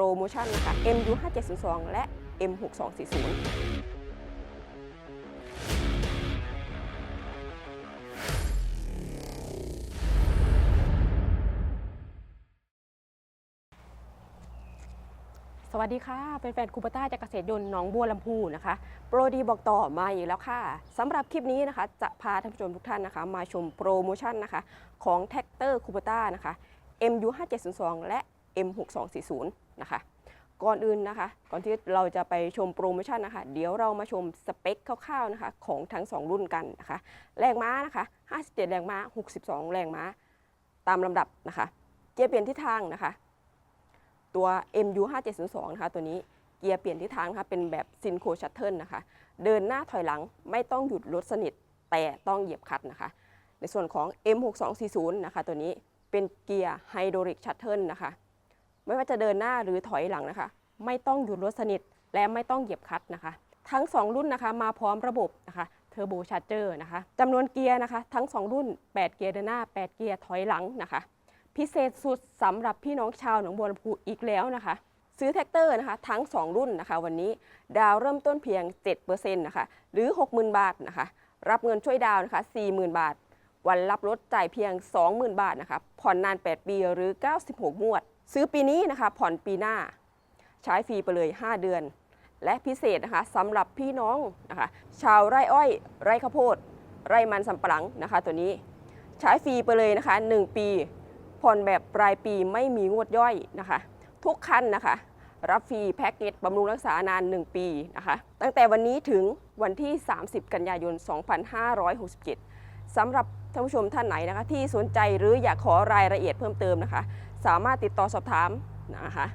รโมชั่นนะคะ MU 5702และ M 6240สวัสดีค่ะเป็นแฟนคูปต้าจากเกษตรยนต์หนองบัวลำพูนะคะ โปรดีบอกต่อมาอีกแล้วค่ะสำหรับคลิปนี้นะคะ จะพาท่านผู้ชมทุกท่านนะคะ มาชมโปรโมชั่นนะคะ ของแท็กเตอร์คูปต้านะคะ MU 5702และ M 6240 นะคะ ก่อนอื่นนะคะ ก่อนที่เราจะไปชมโปรโมชั่นนะคะ เดี๋ยวเรามาชมสเปคคร่าวๆนะคะของทั้ง 2 รุ่นกันนะคะ แรงม้านะคะ 57 แรงม้า 62 แรงม้า ตามลำดับนะคะ เกียร์เปลี่ยนทิศทางนะคะ ตัว MU 5702นะคะตัวนี้เกียร์เปลี่ยนทิศทางนะคะเป็นแบบซินโคชัตเทิลนะคะ เดินหน้าถอยหลังไม่ต้องหยุดรถสนิทแต่ต้องเหยียบคัตนะคะ ในส่วนของ M6240 นะคะตัวนี้เป็นเกียร์ไฮดรอลิกชัตเทิลนะคะ ไม่ว่าจะเดินหน้าหรือถอยหลังนะคะ ไม่ต้องหยุดรถสนิทและไม่ต้องเหยียบคัตนะคะ ทั้ง 2 รุ่นนะคะ มาพร้อมระบบนะคะเทอร์โบชาร์เจอร์นะคะจำนวนเกียร์นะคะ ทั้ง 2 รุ่น 8 เกียร์เดินหน้า 8 เกียร์ถอยหลังนะคะ พิเศษสุดสำหรับพี่น้องชาวหนองบัวลำพูอีกแล้วนะคะ ซื้อแท็กเตอร์นะคะ ทั้ง 2 รุ่นนะคะ วันนี้ดาวเริ่มต้นเพียง 7%นะคะหรือ 60,000 บาทนะคะ รับเงินช่วยดาวนะคะ 40,000 บาท วันรับรถจ่ายเพียง 20,000 บาทนะคะผ่อนนาน 8 ปีหรือ 96 งวด ซื้อปีนี้นะคะผ่อนปีหน้า ใช้ฟรีไปเลย 5 เดือน และพิเศษนะคะสำหรับพี่น้องนะคะชาวไร่อ้อยไร่ข้าวโพด ไร่มันสำปะหลังนะคะ ตัวนี้ใช้ฟรีไปเลยนะคะ 1 ปี ผ่อนแบบปลายปีไม่มีงวดย่อยนะคะ ทุกคันนะคะ รับฟรีแพ็กเกจบำรุงรักษานาน 1 ปีนะคะ ตั้งแต่วันนี้ถึงวันที่ 30 กันยายน 2567สำหรับท่านผู้ชมท่านไหนนะคะ ที่สนใจหรืออยากขอรายละเอียดเพิ่มเติมนะคะ สามารถติดต่อสอบถามนะคะ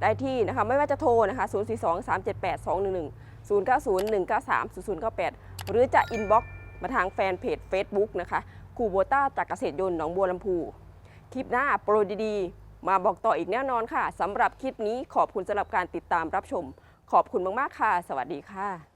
ได้ที่นะคะไม่ว่าจะโทรนะคะ 042 378 211 090 193 0098 หรือจะอินบ็อกซ์มาทางแฟนเพจ Facebook นะคะคูโบต้าจากเกษตรยนต์หนองบัวลำพูคลิปหน้าโปรดีๆ มาบอกต่ออีกแน่นอนค่ะสำหรับคลิปนี้ขอบคุณสำหรับการติดตามรับชม ขอบคุณมากๆค่ะ สวัสดีค่ะ